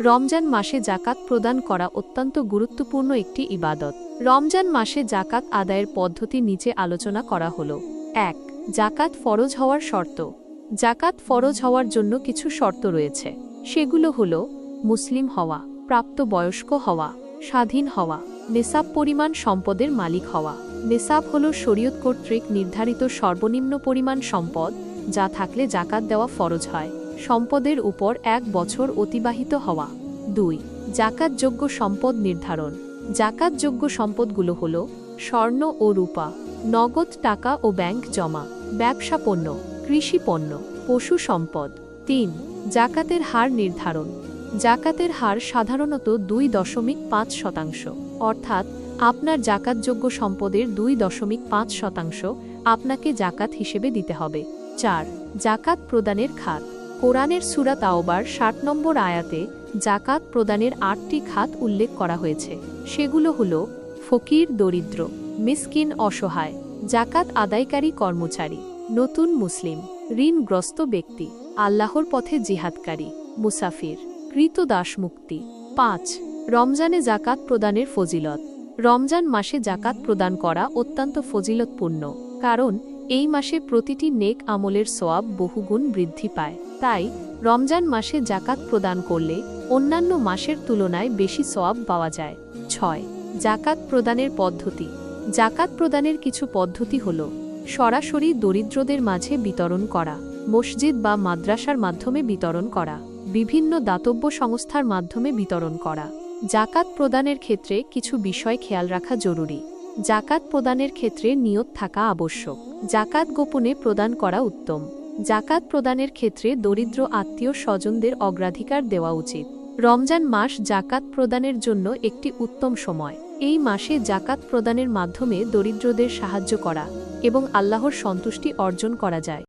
রমজান মাসে জাকাত প্রদান করা অত্যন্ত গুরুত্বপূর্ণ একটি ইবাদত। রমজান মাসে জাকাত আদায়ের পদ্ধতি নিচে আলোচনা করা হল। এক জাকাত ফরজ হওয়ার শর্ত। জাকাত ফরজ হওয়ার জন্য কিছু শর্ত রয়েছে। সেগুলো হল, মুসলিম হওয়া, প্রাপ্তবয়স্ক হওয়া, স্বাধীন হওয়া নেশাব পরিমাণ সম্পদের মালিক হওয়া। নেশাব হল শরীয়ত কর্তৃক নির্ধারিত সর্বনিম্ন পরিমাণ সম্পদ যা থাকলে জাকাত দেওয়া ফরজ হয়। সম্পদের উপর এক বছর অতিবাহিত হওয়া। দুই, জাকাতযোগ্য সম্পদ নির্ধারণ। জাকাতযোগ্য সম্পদগুলো হল স্বর্ণ ও রূপা, নগদ টাকা ও ব্যাংক জমা, ব্যবসা পণ্য, কৃষি পণ্য, পশু সম্পদ। তিন, জাকাতের হার নির্ধারণ। জাকাতের হার সাধারণত দুই দশমিক পাঁচ শতাংশ, অর্থাৎ আপনার জাকাতযোগ্য সম্পদের দুই দশমিক পাঁচ শতাংশ আপনাকে জাকাত হিসেবে দিতে হবে। চার, জাকাত প্রদানের খাত। কোরআনের সুরা তাওবার ষাট নম্বর আয়াতে জাকাত প্রদানের আটটি খাত উল্লেখ করা হয়েছে। সেগুলো হল, ফকির, দরিদ্র, মিসকিন, অসহায় জাকাত আদায়কারী কর্মচারী, নতুন মুসলিম, ঋণগ্রস্ত ব্যক্তি, আল্লাহর পথে জিহাদকারী, মুসাফির, কৃত দাসমুক্তি। পাঁচ, রমজানে জাকাত প্রদানের ফজিলত। রমজান মাসে জাকাত প্রদান করা অত্যন্ত ফজিলতপূর্ণ, কারণ এই মাসে প্রতিটি নেক আমলের সোয়াব বহুগুণ বৃদ্ধি পায়। তাই রমজান মাসে জাকাত প্রদান করলে অন্যান্য মাসের তুলনায় বেশি সোয়াব পাওয়া যায়। ছয় জাকাত প্রদানের পদ্ধতি। জাকাত প্রদানের কিছু পদ্ধতি হল, সরাসরি দরিদ্রদের মাঝে বিতরণ করা, মসজিদ বা মাদ্রাসার মাধ্যমে বিতরণ করা, বিভিন্ন দাতব্য সংস্থার মাধ্যমে বিতরণ করা। জাকাত প্রদানের ক্ষেত্রে কিছু বিষয় খেয়াল রাখা জরুরি। জাকাত প্রদানের ক্ষেত্রে নিয়ত থাকা আবশ্যক। জাকাত গোপনে প্রদান করা উত্তম। জাকাত প্রদানের ক্ষেত্রে দরিদ্র আত্মীয় স্বজনদের অগ্রাধিকার দেওয়া উচিত। রমজান মাস জাকাত প্রদানের জন্য একটি উত্তম সময়। এই মাসে জাকাত প্রদানের মাধ্যমে দরিদ্রদের সাহায্য করা এবং আল্লাহর সন্তুষ্টি অর্জন করা যায়।